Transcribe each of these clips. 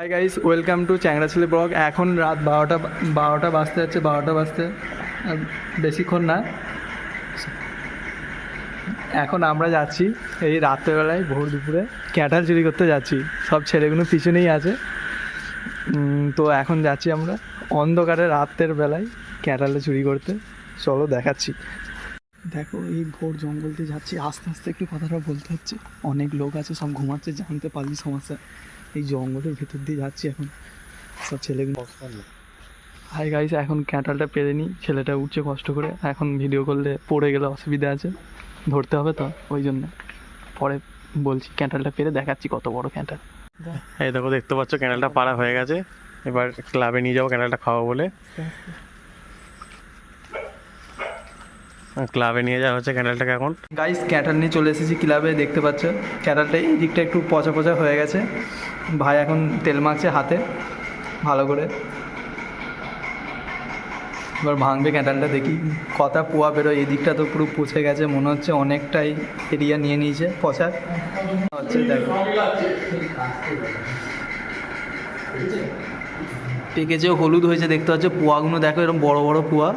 High guys welcome to চ্যাংড়াছলি blog এখন রাত বারোটা বারোটা বাজতে যাচ্ছে, বারোটা বাজতে। বেশিক্ষণ না। এখন আমরা যাচ্ছি এই রাত্রেবেলায় ভোর দুপুরে ক্যাটাল চুরি করতে যাচ্ছি। সব ছেলেগুলো পিছনেই আছে। তো এখন যাচ্ছি আমরা অন্ধকারে রাতের বেলায় ক্যাটালে চুরি করতে। চলো দেখাচ্ছি। দেখো এই ঘোর জঙ্গল দিয়ে যাচ্ছি। আস্তে আস্তে একটু কথাটা বলতে হচ্ছে। অনেক লোক আছে সব ঘুমাচ্ছে জানতে পারলি সমস্যা। এই জঙ্গলের ভেতর দিয়ে যাচ্ছি এখন। সব ছেলেগুলো হাই গাইস এখন ক্যাটালটা পেরে নিই ছেলেটা উঠছে কষ্ট করে। এখন ভিডিও করলে পড়ে গেলে অসুবিধা আছে। ধরতে হবে তো ওই জন্য। পরে বলছি ক্যাটালটা পেরে দেখাচ্ছি কত বড় ক্যাটাল এই দেখো দেখতে পাচ্ছ ক্যানেলটা পাড়া হয়ে গেছে। এবার ক্লাবে নিয়ে যাব ক্যানেলটা খাওয়া বলে। ক্লাবে নিয়ে যাওয়া হচ্ছে ক্যানেলটাকে এখন। গাইস ক্যাটাল নিয়ে চলে এসেছি ক্লাবে, দেখতে পাচ্ছ? ক্যাটালটা এই দিকটা একটু পচা পচা হয়ে গেছে। ভাই এখন তেল মাখছে হাতে, ভালো করে। এবার ভাঙবে ক্যাটালটা দেখি কথা পোয়া বেরোয়। এই দিকটা তো পুরো পচে গেছে, মনে হচ্ছে অনেকটাই এরিয়া নিয়ে নিয়েছে পচার হচ্ছে, দেখো। পেকেছে হলুদ হয়েছে, দেখতে পাচ্ছ? পোয়াগুলো দেখো, এরকম বড় বড় পোয়া।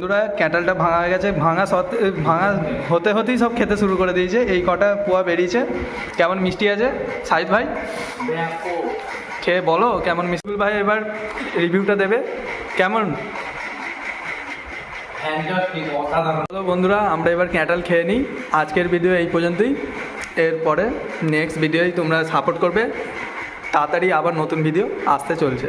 বন্ধুরা, ক্যাটালটা ভাঙা হয়ে গেছে। ভাঙা সত্ত্বে ভাঙা হতে হতেই সব খেতে শুরু করে দিয়েছে। এই কটা পোয়া বেরিয়েছে। কেমন মিষ্টি আছে? সাইদ ভাই? খেয়ে বলো, কেমন মিষ্টি? ভাই এবার রিভিউটা দেবে। কেমন? হ্যালো বন্ধুরা, আমরা এবার ক্যাটাল খেয়ে নিই। আজকের ভিডিও এই পর্যন্তই। এরপরে নেক্সট ভিডিওই তোমরা সাপোর্ট করবে। তাড়াতাড়ি আবার নতুন ভিডিও আসতে চলছে।